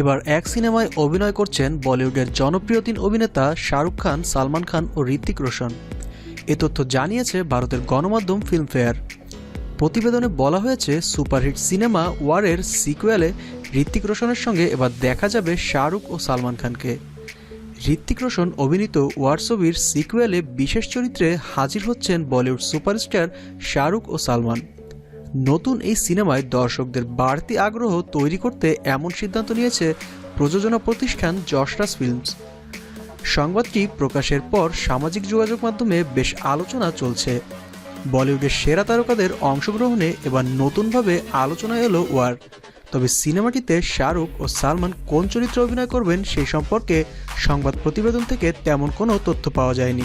এবার এক সিনেমায় অভিনয় করছেন বলিউডের জনপ্রিয় তিন অভিনেতা শাহরুখ খান, সালমান খান ও ঋত্বিক রোশন। এ তথ্য জানিয়েছে ভারতের গণমাধ্যম ফিল্মফেয়ার। প্রতিবেদনে বলা হয়েছে, সুপারহিট সিনেমা ওয়ারের সিকুয়েলে ঋত্বিক রোশনের সঙ্গে এবার দেখা যাবে শাহরুখ ও সালমান খানকে। ঋত্বিক রোশন অভিনীত ওয়ার ছবির সিকুয়েলে বিশেষ চরিত্রে হাজির হচ্ছেন বলিউড সুপারস্টার শাহরুখ ও সালমান। নতুন এই সিনেমায় দর্শকদের বাড়তি আগ্রহ তৈরি করতে এমন সিদ্ধান্ত নিয়েছে প্রযোজনা প্রতিষ্ঠান যশরাজ ফিল্মস। সংবাদটি প্রকাশের পর সামাজিক যোগাযোগ মাধ্যমে বেশ আলোচনা চলছে। বলিউডের সেরা তারকাদের অংশগ্রহণে এবার নতুনভাবে আলোচনা এলো ওয়ার। তবে সিনেমাটিতে শাহরুখ ও সালমান কোন চরিত্রে অভিনয় করবেন সেই সম্পর্কে সংবাদ প্রতিবেদন থেকে তেমন কোনো তথ্য পাওয়া যায়নি।